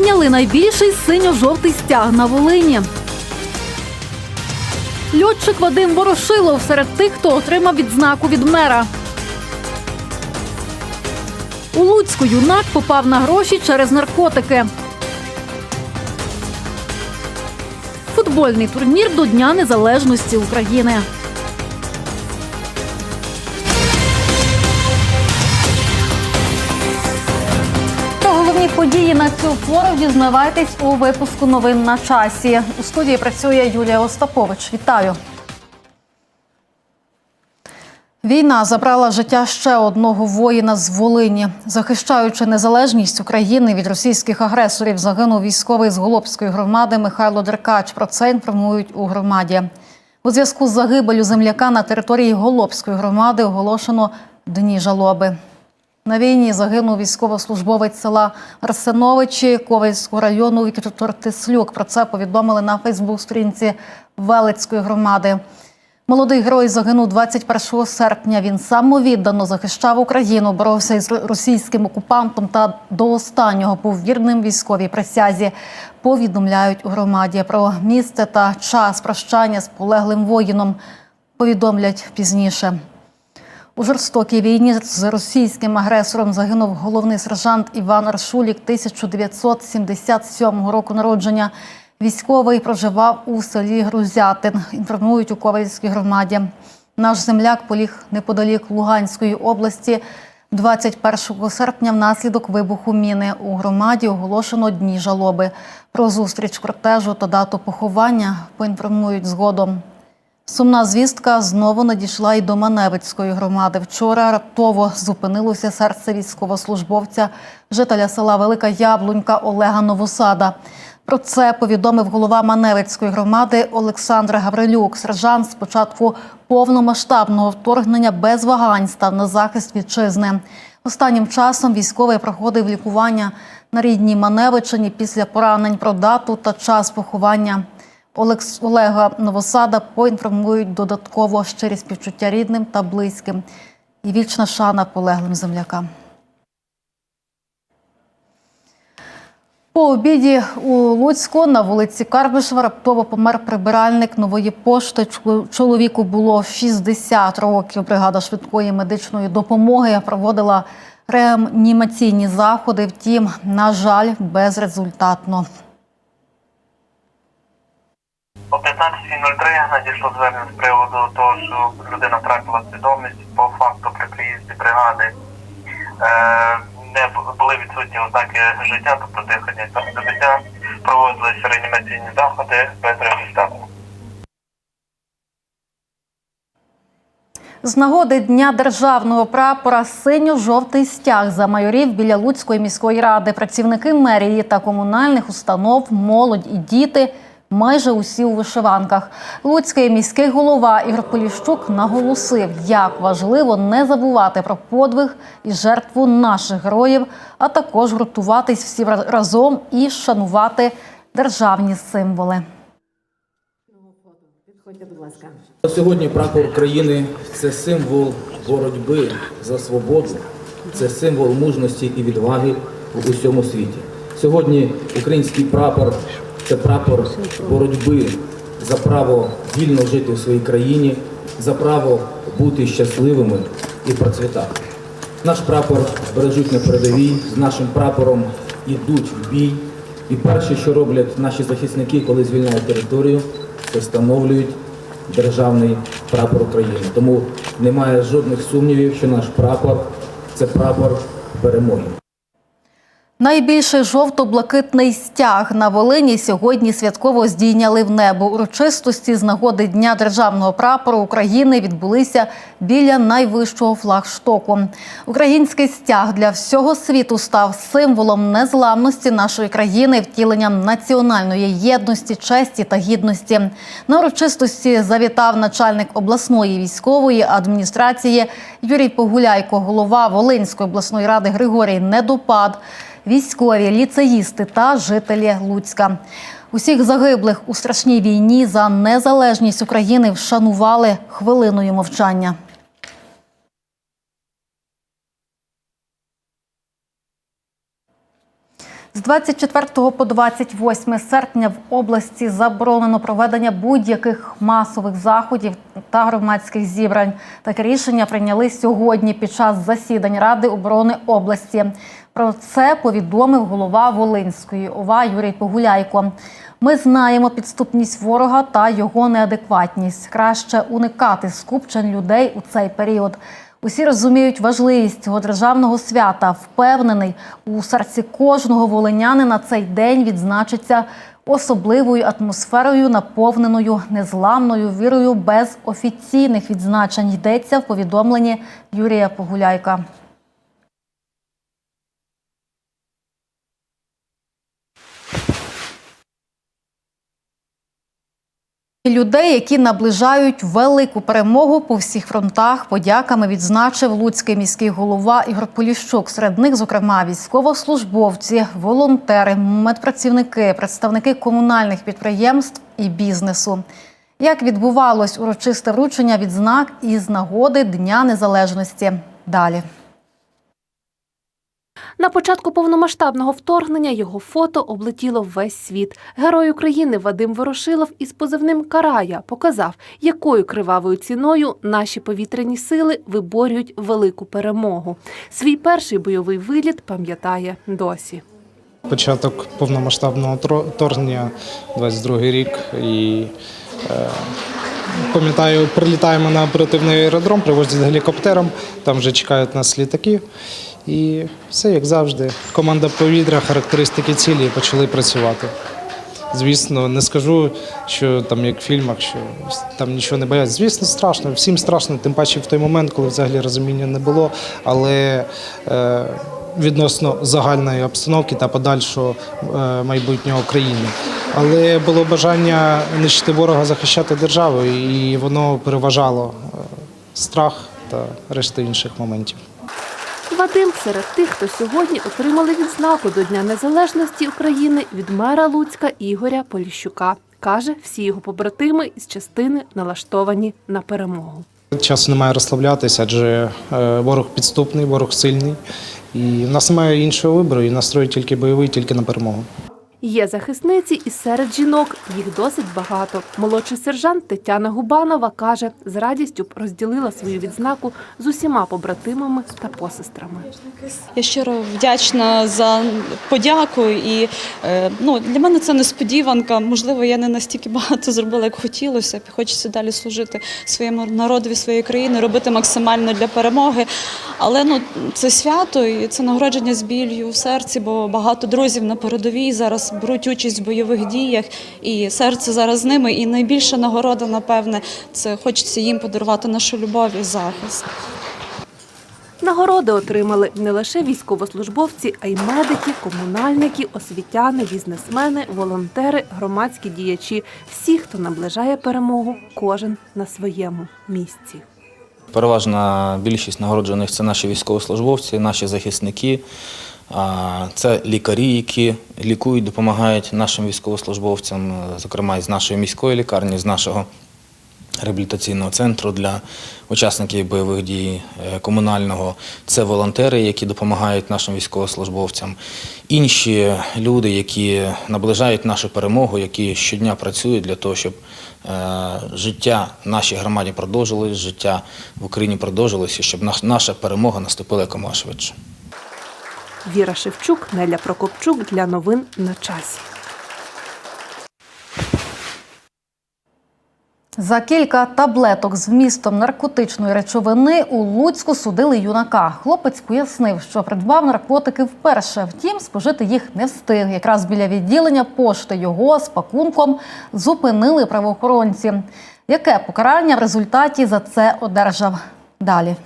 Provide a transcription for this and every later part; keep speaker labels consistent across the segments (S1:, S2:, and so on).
S1: Підняли найбільший синьо-жовтий стяг на Волині. Льотчик Вадим Ворошилов серед тих, хто отримав відзнаку від мера. У Луцьку юнак попав на гроші через наркотики. Футбольний турнір до Дня Незалежності України. Події на цю пору дізнавайтесь у випуску новин на часі. У студії працює Юлія Остапович. Вітаю. Війна забрала життя ще одного воїна з Волині. Захищаючи незалежність України від російських агресорів, загинув військовий з Голобської громади Михайло Деркач. Про це інформують у громаді. У зв'язку з загибелю земляка на території Голобської громади оголошено дні жалоби. На війні загинув військовослужбовець села Арсеновичі Ковальського району Віктор Тислюк. Про це повідомили на Фейсбук-сторінці Велицької громади. Молодий герой загинув 21 серпня. Він самовіддано захищав Україну, боровся із російським окупантом та до останнього був вірним військовій присязі. Повідомляють у громаді про місце та час прощання з полеглим воїном. Повідомлять пізніше. У жорстокій війні з російським агресором загинув головний сержант Іван Аршулік 1977 року народження. Військовий проживав у селі Грузятин. Інформують у Ковальській громаді. Наш земляк поліг неподалік Луганської області 21 серпня внаслідок вибуху міни. У громаді оголошено дні жалоби. Про зустріч кортежу та дату поховання поінформують згодом. Сумна звістка знову надійшла й до Маневицької громади. Вчора раптово зупинилося серце військовослужбовця, жителя села Велика Яблунька Олега Новосада. Про це повідомив голова Маневицької громади Олександр Гаврилюк. Сержант з початку повномасштабного вторгнення без вагань став на захист вітчизни. Останнім часом військовий проходив лікування на рідній Маневичині після поранень про дату та час поховання. Олекс Олега Новосада поінформують додатково щирі співчуття рідним та близьким і вічна шана полеглим землякам. По обіді у Луцьку на вулиці Карбишева раптово помер прибиральник нової пошти. Чоло- Чоловіку було 60 років. Бригада швидкої медичної допомоги проводила реанімаційні заходи. Втім, на жаль, безрезультатно.
S2: О 15.03 надійшло звернення з приводу того, що людина втратила свідомість по факту при приїзді бригади. Е, не були відсутні ознаки життя, тобто дихання та добиття. Проводилися реанімаційні заходи без результату.
S1: З нагоди Дня державного прапора синьо-жовтий стяг замайорів біля Луцької міської ради. Працівники мерії та комунальних установ, молодь і діти майже усі у вишиванках. Луцький міський голова Ігор Поліщук наголосив, як важливо не забувати про подвиг і жертву наших героїв, а також гуртуватись всі разом і шанувати державні символи.
S3: Сьогодні прапор України це символ боротьби за свободу, це символ мужності і відваги в усьому світі. Сьогодні український прапор це прапор боротьби за право вільно жити в своїй країні, за право бути щасливими і процвітати. Наш прапор бережуть на передовій, з нашим прапором йдуть в бій. І перше, що роблять наші захисники, коли звільняють територію, це встановлюють державний прапор України. Тому немає жодних сумнівів, що наш прапор це прапор перемоги.
S1: Найбільший жовто-блакитний стяг на Волині сьогодні святково здійняли в небо. Урочистості з нагоди Дня державного прапору України відбулися біля найвищого флагштоку. Український стяг для всього світу став символом незламності нашої країни, втіленням національної єдності, честі та гідності. На урочистості завітав начальник обласної військової адміністрації Юрій Погуляйко, голова Волинської обласної ради Григорій Недопад військові, ліцеїсти та жителі Луцька. Усіх загиблих у страшній війні за незалежність України вшанували хвилиною мовчання. З 24 по 28 серпня в області заборонено проведення будь-яких масових заходів та громадських зібрань. Таке рішення прийняли сьогодні під час засідань Ради оборони області. Про це повідомив голова Волинської ОВА Юрій Погуляйко. Ми знаємо підступність ворога та його неадекватність. Краще уникати скупчень людей у цей період. Усі розуміють важливість цього державного свята. Впевнений, у серці кожного волинянина цей день відзначиться особливою атмосферою, наповненою незламною вірою без офіційних відзначень. Йдеться в повідомленні Юрія Погуляйка. Людей, які наближають велику перемогу по всіх фронтах, подяками відзначив Луцький міський голова Ігор Поліщук. Серед них, зокрема, військовослужбовці, волонтери, медпрацівники, представники комунальних підприємств і бізнесу. Як відбувалось урочисте вручення відзнак із нагоди Дня Незалежності? Далі.
S4: На початку повномасштабного вторгнення його фото облетіло весь світ. Герой України Вадим Ворошилов із позивним Карая показав, якою кривавою ціною наші повітряні сили виборюють велику перемогу. Свій перший бойовий виліт пам'ятає досі.
S5: Початок повномасштабного вторгнення, 22 рік, і е, пам'ятаю, прилітаємо на оперативний аеродром, привозять гелікоптером, там вже чекають нас літаки. І все як завжди. Команда повітря, характеристики цілі почали працювати. Звісно, не скажу, що там як в фільмах, що там нічого не бояться. Звісно, страшно, всім страшно, тим паче в той момент, коли взагалі розуміння не було. Але е, відносно загальної обстановки та подальшого е, майбутнього країни. Але було бажання нищити ворога, захищати державу, і воно переважало е, страх та решта інших моментів.
S4: Вадим серед тих, хто сьогодні отримали відзнаку до Дня Незалежності України від мера Луцька Ігоря Поліщука. Каже, всі його побратими із частини налаштовані на перемогу.
S5: Часу немає розслаблятися, адже е, ворог підступний, ворог сильний. І в нас немає іншого вибору, і настрої тільки бойовий, тільки на перемогу.
S4: Є захисниці і серед жінок. Їх досить багато. Молодший сержант Тетяна Губанова каже, з радістю розділила свою відзнаку з усіма побратимами та посестрами.
S6: Я щиро вдячна за подяку. І е, ну, для мене це несподіванка. Можливо, я не настільки багато зробила, як хотілося. Хочеться далі служити своєму народові, своєї країни, робити максимально для перемоги. Але ну, це свято і це нагородження з білью в серці, бо багато друзів на передовій зараз беруть участь в бойових діях, і серце зараз з ними. І найбільша нагорода, напевне, це хочеться їм подарувати нашу любов і захист.
S4: Нагороди отримали не лише військовослужбовці, а й медики, комунальники, освітяни, бізнесмени, волонтери, громадські діячі. Всі, хто наближає перемогу, кожен на своєму місці.
S7: Переважна більшість нагороджених це наші військовослужбовці, наші захисники, це лікарі, які лікують, допомагають нашим військовослужбовцям, е, зокрема із нашої міської лікарні, з нашого реабілітаційного центру для учасників бойових дій е, комунального. Це волонтери, які допомагають нашим військовослужбовцям. Інші люди, які наближають нашу перемогу, які щодня працюють для того, щоб е, життя нашій громаді продовжилось, життя в Україні продовжилося, щоб наша перемога наступила якомога швидше.
S4: Віра Шевчук, Неля Прокопчук для новин на часі.
S1: За кілька таблеток з вмістом наркотичної речовини у Луцьку судили юнака. Хлопець пояснив, що придбав наркотики вперше. Втім, спожити їх не встиг. Якраз біля відділення пошти його з пакунком зупинили правоохоронці. Яке покарання в результаті за це одержав? Далі.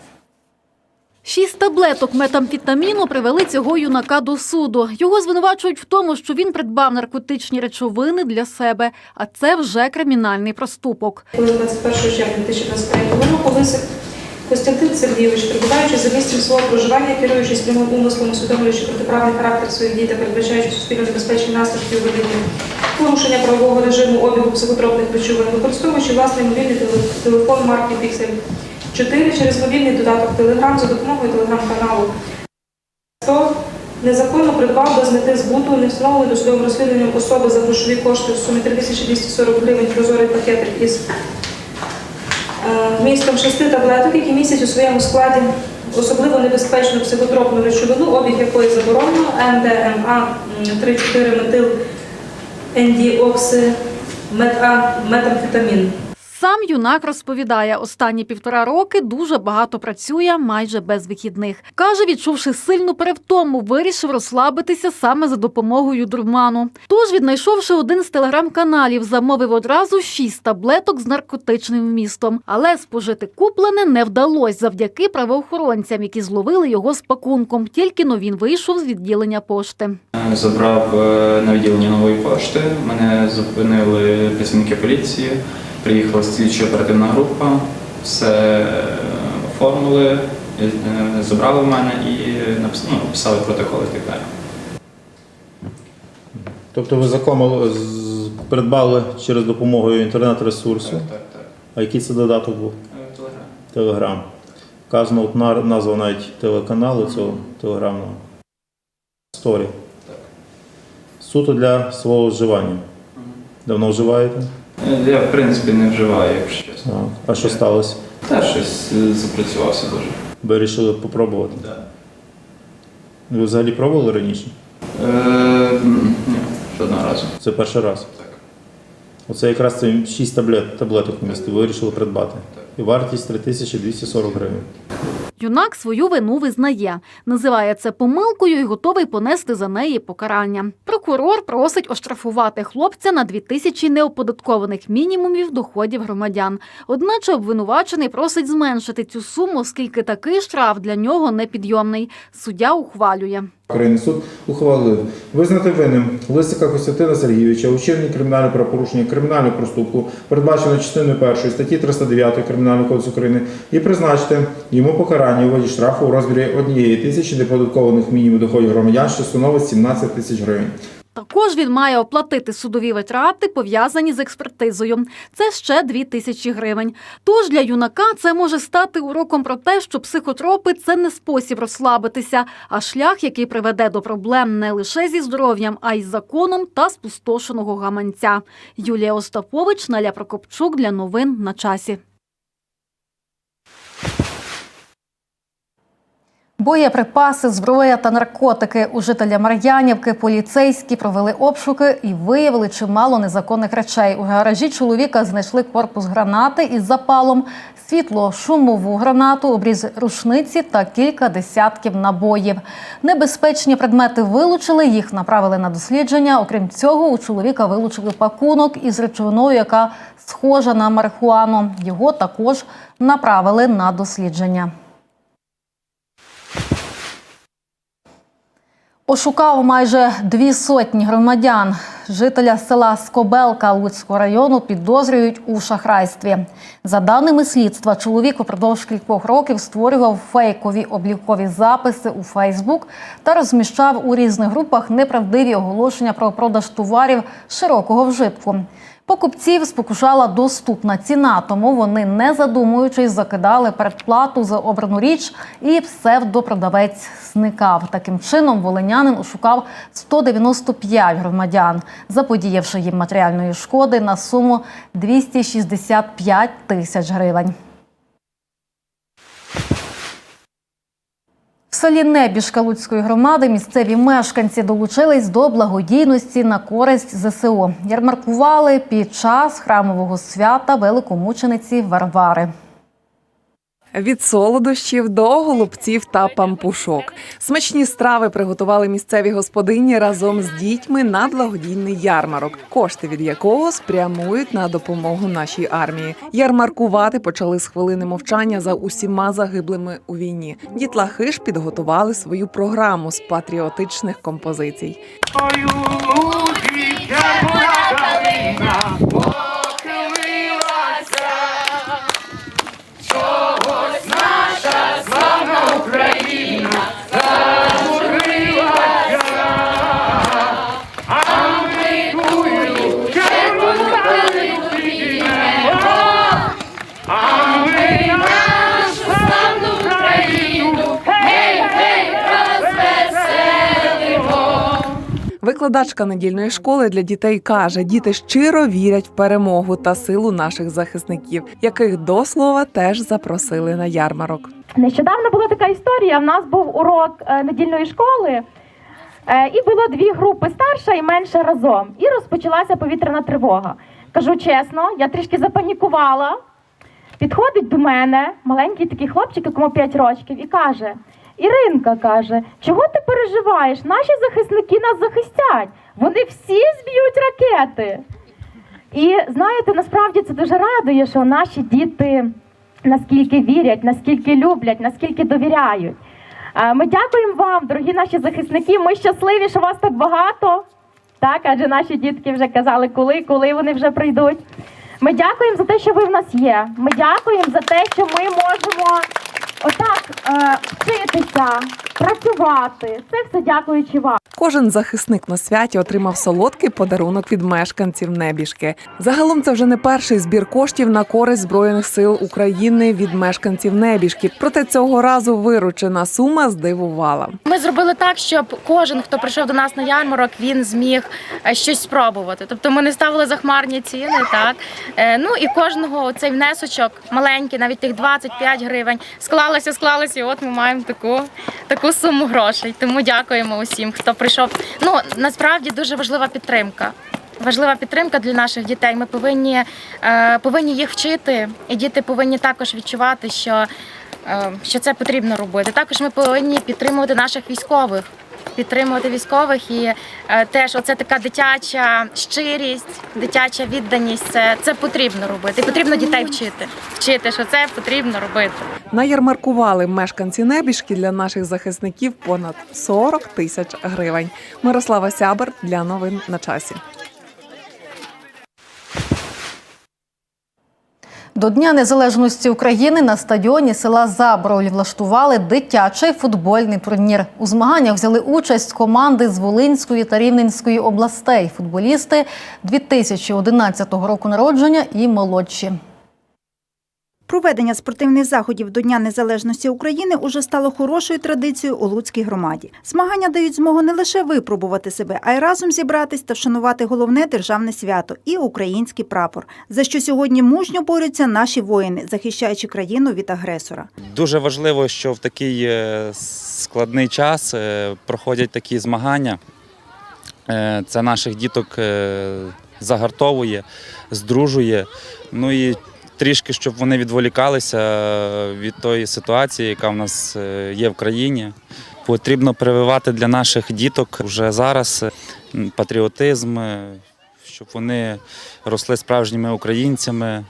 S1: Шість таблеток метамфетаміну привели цього юнака до суду. Його звинувачують в тому, що він придбав наркотичні речовини для себе, а це вже кримінальний проступок.
S8: Коли 21 червня 2023 року Лисик Костянтин Сергійович, перебуваючи за місцем свого проживання, керуючись прямим умислом, усвідомлюючи протиправний характер своїх дій та передбачаючи суспільно небезпечні наслідки у виданні порушення правового режиму обігу психотропних речовин, використовуючи власний мобільний теле- телефон марки Pixel 4 через мобільний додаток Telegram за допомогою телеграм-каналу 100 незаконно придбав без мети збуту, не встановлений досудовим розслідуванням особи за грошові кошти в сумі 3240 гривень прозорий пакетик із е, вмістом шести таблеток, які містять у своєму складі особливо небезпечну психотропну речовину, обіг якої заборонено, МДМА 3,4 метил ендіокси, мета, метамфетамін.
S1: Сам юнак розповідає, останні півтора роки дуже багато працює, майже без вихідних. Каже, відчувши сильну перевтому, вирішив розслабитися саме за допомогою дурману. Тож, віднайшовши один з телеграм-каналів, замовив одразу шість таблеток з наркотичним вмістом. Але спожити куплене не вдалося завдяки правоохоронцям, які зловили його з пакунком. Тільки но він вийшов з відділення пошти.
S9: Забрав е, на відділення нової пошти. Мене зупинили працівники поліції. Приїхала слідчо оперативна група, все е, оформили, е, забрали в мене і напис- ну, написали протокол і так далі.
S10: Тобто ви закому придбали через допомогою інтернет-ресурсу.
S9: Так, так, так.
S10: А який це додаток був?
S9: Е, Телеграм.
S10: Телеграм. Вказано от назва навіть телеканалу цього телеграмного. Сторі.
S9: Так.
S10: Суто для свого вживання. Давно вживаєте?
S9: Е, Я, в принципі, не вживаю, якщо чесно.
S10: А, а що сталося?
S9: Та щось е, запрацювався дуже.
S10: Ви вирішили попробувати?
S9: Да.
S10: Ви взагалі пробували раніше?
S9: Е, ні, жодного разу.
S10: Це перший раз.
S9: Так.
S10: Оце якраз це 6 таблет, таблеток місті ви вирішили придбати.
S9: Так.
S10: І вартість 3240 гривень.
S1: Юнак свою вину визнає, називає це помилкою і готовий понести за неї покарання. Прокурор просить оштрафувати хлопця на 2000 неоподаткованих мінімумів доходів громадян. Одначе обвинувачений просить зменшити цю суму, оскільки такий штраф для нього непідйомний. Суддя ухвалює.
S10: Українний суд ухвалив визнати винним Лисика Костянтина Сергійовича у вчиненні кримінального правопорушення кримінального проступку, передбаченого частиною 1 статті 309 Кримінального кодексу України, і призначити йому покарання у воді штрафу у розмірі однієї тисячі неподаткованих мінімум доходів громадян, що становить 17 тисяч гривень.
S1: Також він має оплатити судові витрати, пов'язані з експертизою. Це ще дві тисячі гривень. Тож для юнака це може стати уроком про те, що психотропи це не спосіб розслабитися, а шлях, який приведе до проблем не лише зі здоров'ям, а й з законом та спустошеного гаманця. Юлія Остапович, Наля Прокопчук для новин на часі. Боєприпаси, зброя та наркотики у жителя Мар'янівки поліцейські провели обшуки і виявили чимало незаконних речей. У гаражі чоловіка знайшли корпус гранати із запалом, світло, шумову гранату, обріз рушниці та кілька десятків набоїв. Небезпечні предмети вилучили, їх направили на дослідження. Окрім цього, у чоловіка вилучили пакунок із речовиною, яка схожа на марихуану. Його також направили на дослідження. Ошукав майже дві сотні громадян. Жителя села Скобелка Луцького району підозрюють у шахрайстві. За даними слідства, чоловік упродовж кількох років створював фейкові облікові записи у Фейсбук та розміщав у різних групах неправдиві оголошення про продаж товарів широкого вжитку. Покупців спокушала доступна ціна, тому вони, не задумуючись, закидали передплату за обрану річ, і псевдопродавець зникав. Таким чином, волинянин ошукав 195 громадян, заподіявши їм матеріальної шкоди на суму 265 тисяч гривень. Селі Небіжка Луцької громади місцеві мешканці долучились до благодійності на користь ЗСУ. Ярмаркували під час храмового свята великомучениці Варвари.
S11: Від солодощів до голубців та пампушок. Смачні страви приготували місцеві господині разом з дітьми на благодійний ярмарок, кошти від якого спрямують на допомогу нашій армії. Ярмаркувати почали з хвилини мовчання за усіма загиблими у війні. Дітлахи ж підготували свою програму з патріотичних композицій. Викладачка недільної школи для дітей каже: діти щиро вірять в перемогу та силу наших захисників, яких до слова теж запросили на ярмарок.
S12: Нещодавно була така історія. В нас був урок е, недільної школи, е, і було дві групи старша і менша разом. І розпочалася повітряна тривога. Кажу чесно, я трішки запанікувала. Підходить до мене маленький такий хлопчик, якому 5 років, і каже: Іринка каже, чого ти переживаєш? Наші захисники нас захистять. Вони всі зб'ють ракети. І знаєте, насправді це дуже радує, що наші діти наскільки вірять, наскільки люблять, наскільки довіряють. Ми дякуємо вам, дорогі наші захисники. Ми щасливі, що вас так багато. Так, адже наші дітки вже казали, коли, коли вони вже прийдуть. Ми дякуємо за те, що ви в нас є. Ми дякуємо за те, що ми можемо отак е, вчитися, працювати. Це все дякуючи вам.
S11: Кожен захисник на святі отримав солодкий подарунок від мешканців небіжки. Загалом це вже не перший збір коштів на користь збройних сил України від мешканців небіжки. Проте цього разу виручена сума здивувала.
S13: Ми зробили так, щоб кожен, хто прийшов до нас на ярмарок, він зміг е, щось спробувати. Тобто ми не ставили захмарні ціни, так Е, ну і кожного цей внесочок маленький, навіть тих 25 гривень, склалося, склалося. І от ми маємо таку таку суму грошей. Тому дякуємо усім, хто прийшов. Ну насправді дуже важлива підтримка. Важлива підтримка для наших дітей. Ми повинні, е, повинні їх вчити, і діти повинні також відчувати, що, е, що це потрібно робити. Також ми повинні підтримувати наших військових. Підтримувати військових і е, теж оце така дитяча щирість, дитяча відданість. Це, це потрібно робити. Потрібно дітей вчити. Вчити, що це потрібно робити.
S11: Наярмаркували мешканці небіжки для наших захисників понад 40 тисяч гривень. Мирослава Сябер для новин на часі.
S1: До Дня Незалежності України на стадіоні села Заброль влаштували дитячий футбольний турнір. У змаганнях взяли участь команди з Волинської та Рівненської областей. Футболісти 2011 року народження і молодші.
S14: Проведення спортивних заходів до Дня Незалежності України уже стало хорошою традицією у Луцькій громаді. Змагання дають змогу не лише випробувати себе, а й разом зібратись та вшанувати головне державне свято і український прапор, за що сьогодні мужньо борються наші воїни, захищаючи країну від агресора.
S15: Дуже важливо, що в такий е, складний час е, проходять такі змагання. Е, Це наших діток загартовує, здружує. Ну і трішки, щоб вони відволікалися від тої ситуації, яка в нас е, є в країні. Потрібно прививати для наших діток вже зараз е, патріотизм, е, щоб вони росли справжніми українцями.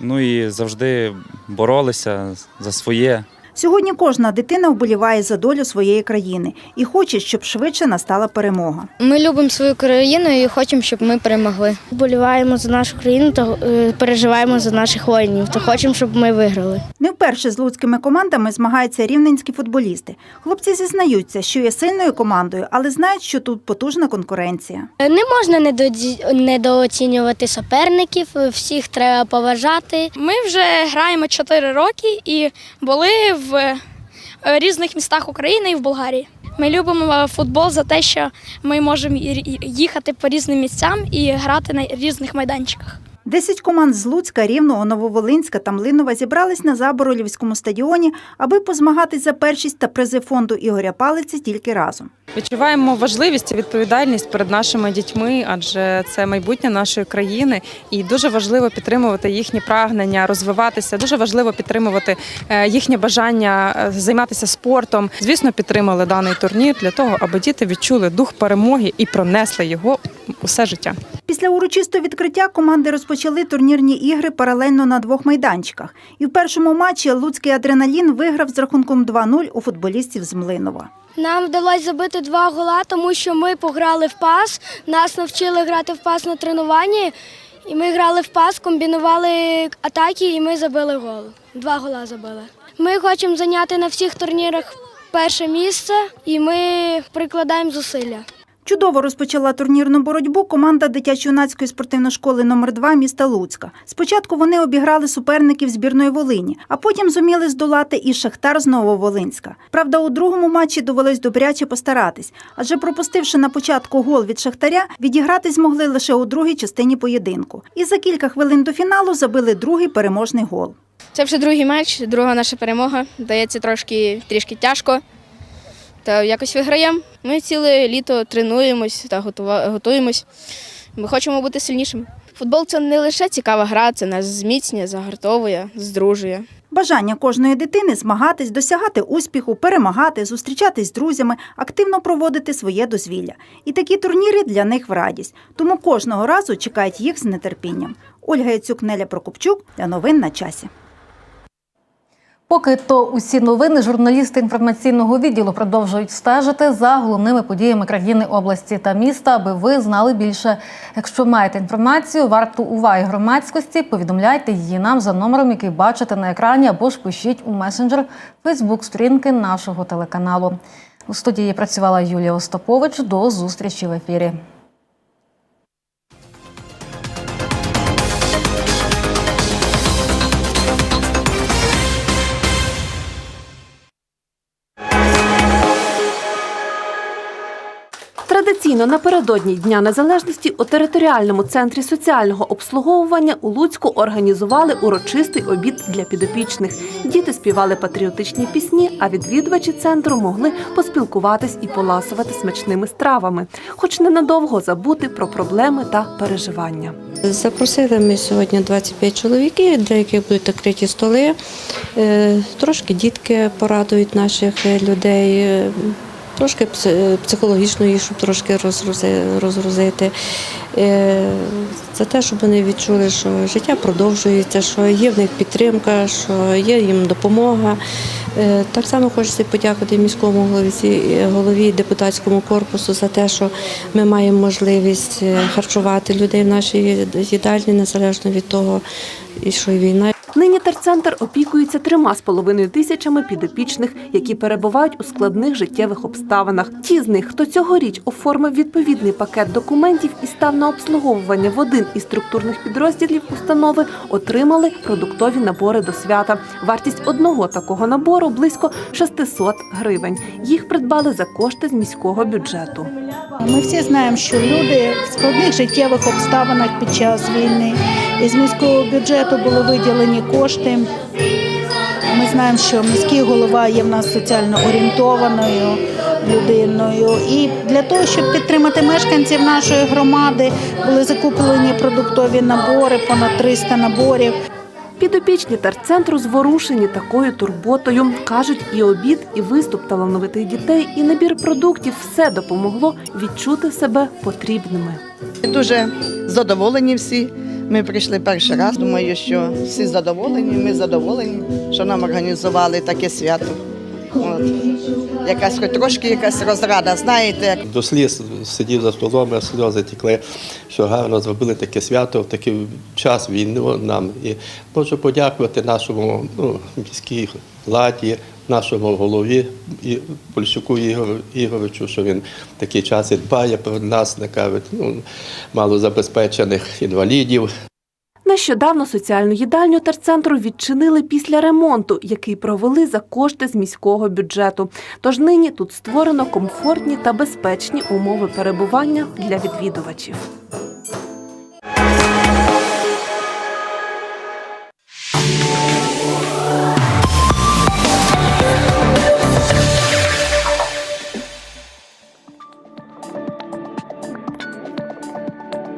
S15: Ну і завжди боролися за своє.
S14: Сьогодні кожна дитина вболіває за долю своєї країни і хоче, щоб швидше настала перемога.
S16: Ми любимо свою країну і хочемо, щоб ми перемогли. Боліваємо за нашу країну та е, переживаємо за наших воїнів. Та хочемо, щоб ми виграли.
S14: Не вперше з луцькими командами змагаються рівненські футболісти. Хлопці зізнаються, що є сильною командою, але знають, що тут потужна конкуренція.
S16: Не можна недооцінювати суперників, всіх треба поважати. Ми вже граємо 4 роки і були в е, різних містах України і в Болгарії. Ми любимо футбол за те, що ми можемо їхати по різним місцям і грати на різних майданчиках.
S14: Десять команд з Луцька, Рівного, Нововолинська та Млинова зібрались на Заборолівському стадіоні, аби позмагатись за першість та призи фонду Ігоря Палиці тільки разом.
S17: Відчуваємо важливість і відповідальність перед нашими дітьми, адже це майбутнє нашої країни, і дуже важливо підтримувати їхні прагнення, розвиватися. Дуже важливо підтримувати е, їхнє бажання е, займатися спортом. Звісно, підтримали даний турнір для того, аби діти відчули дух перемоги і пронесли його усе життя.
S14: Після урочистого відкриття команди розпочали турнірні ігри паралельно на двох майданчиках. І в першому матчі Луцький адреналін виграв з рахунком 2-0 у футболістів з Млинова.
S16: Нам вдалося забити два гола, тому що ми пограли в пас. Нас навчили грати в пас на тренуванні. І ми грали в пас, комбінували атаки, і ми забили гол. Два гола забили. Ми хочемо зайняти на всіх турнірах перше місце, і ми прикладаємо зусилля.
S14: Чудово розпочала турнірну боротьбу команда дитячо-юнацької спортивної школи номер 2 міста Луцька. Спочатку вони обіграли суперників збірної Волині, а потім зуміли здолати і Шахтар з Нововолинська. Правда, у другому матчі довелось добряче постаратись, адже пропустивши на початку гол від Шахтаря, відіграти змогли лише у другій частині поєдинку. І за кілька хвилин до фіналу забили другий переможний гол.
S16: Це вже другий матч, друга наша перемога. Дається трошки трішки тяжко. Та якось виграємо. Ми ціле літо тренуємось та готуємось. Ми хочемо бути сильнішими. Футбол це не лише цікава гра, це нас зміцнює, загартовує, здружує.
S14: Бажання кожної дитини змагатись, досягати успіху, перемагати, зустрічатись з друзями, активно проводити своє дозвілля. І такі турніри для них в радість. Тому кожного разу чекають їх з нетерпінням. Ольга Яцюк, Неля Прокопчук для новин на часі.
S1: Поки то усі новини журналісти інформаційного відділу продовжують стежити за головними подіями країни, області та міста, аби ви знали більше. Якщо маєте інформацію, варту уваги громадськості, повідомляйте її нам за номером, який бачите на екрані, або ж пишіть у месенджер Фейсбук сторінки нашого телеканалу. У студії працювала Юлія Остапович. До зустрічі в ефірі.
S4: Традиційно напередодні Дня Незалежності у територіальному центрі соціального обслуговування у Луцьку організували урочистий обід для підопічних. Діти співали патріотичні пісні, а відвідувачі центру могли поспілкуватись і поласувати смачними стравами, хоч ненадовго забути про проблеми та переживання.
S18: Запросили ми сьогодні 25 чоловіків, для яких будуть накриті столи. Е, Трошки дітки порадують наших е, людей, трошки пси- психологічно їх, щоб трошки розгрузити. Е, Це те, щоб вони відчули, що життя продовжується, що є в них підтримка, що є їм допомога. Е, Так само хочеться подякувати міському голові, голові депутатському корпусу за те, що ми маємо можливість е, харчувати людей в нашій їдальні, незалежно від того, і що війна.
S4: Нині терцентр опікується трьома з половиною тисячами підопічних, які перебувають у складних життєвих обставинах. Ті з них, хто цьогоріч оформив відповідний пакет документів і став на обслуговування в один із структурних підрозділів установи, отримали продуктові набори до свята. Вартість одного такого набору близько 600 гривень. Їх придбали за кошти з міського бюджету.
S19: Ми всі знаємо, що люди в складних життєвих обставинах під час війни із міського бюджету були виділені кошти. Ми знаємо, що міський голова є в нас соціально орієнтованою людиною. І для того, щоб підтримати мешканців нашої громади, були закуплені продуктові набори, понад 300 наборів.
S4: Підопічні терцентру зворушені такою турботою. Кажуть, і обід, і виступ талановитих дітей, і набір продуктів все допомогло відчути себе потрібними.
S20: Дуже задоволені всі. Ми прийшли перший раз. Думаю, що всі задоволені. Ми задоволені, що нам організували таке свято. От. Якась хоч трошки якась розрада, знаєте, як
S21: До сліз сидів за столом, а сльози тікли, що гарно зробили таке свято в такий час війни нам. І можу подякувати нашому ну, міській владі, нашому голові і Польщуку Ігорю Ігоровичу, що він такий час і дбає про нас, накавить ну, малозабезпечених інвалідів.
S4: Нещодавно соціальну їдальню терцентру відчинили після ремонту, який провели за кошти з міського бюджету. Тож нині тут створено комфортні та безпечні умови перебування для відвідувачів.
S1: –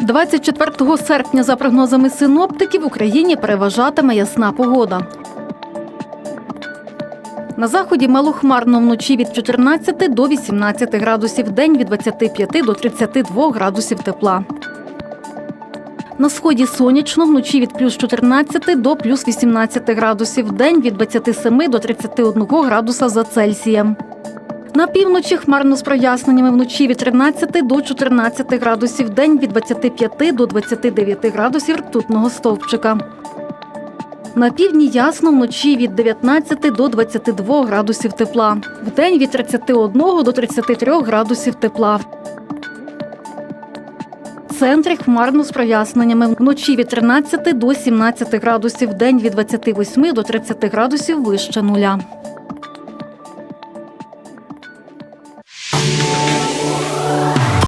S1: 24 серпня, за прогнозами синоптиків, в Україні переважатиме ясна погода. На заході малохмарно вночі від 14 до 18 градусів, день від 25 до 32 градусів тепла. На сході сонячно, вночі від плюс 14 до плюс 18 градусів, день від 27 до 31 градуса за Цельсієм. На півночі хмарно з проясненнями вночі від 13 до 14 градусів, день від 25 до 29 градусів ртутного стовпчика. На півдні ясно вночі від 19 до 22 градусів тепла. Вдень від 31 до 33 градусів тепла. В центрі хмарно з проясненнями. Вночі від 13 до 17 градусів, день від 28 до 30 градусів вище нуля.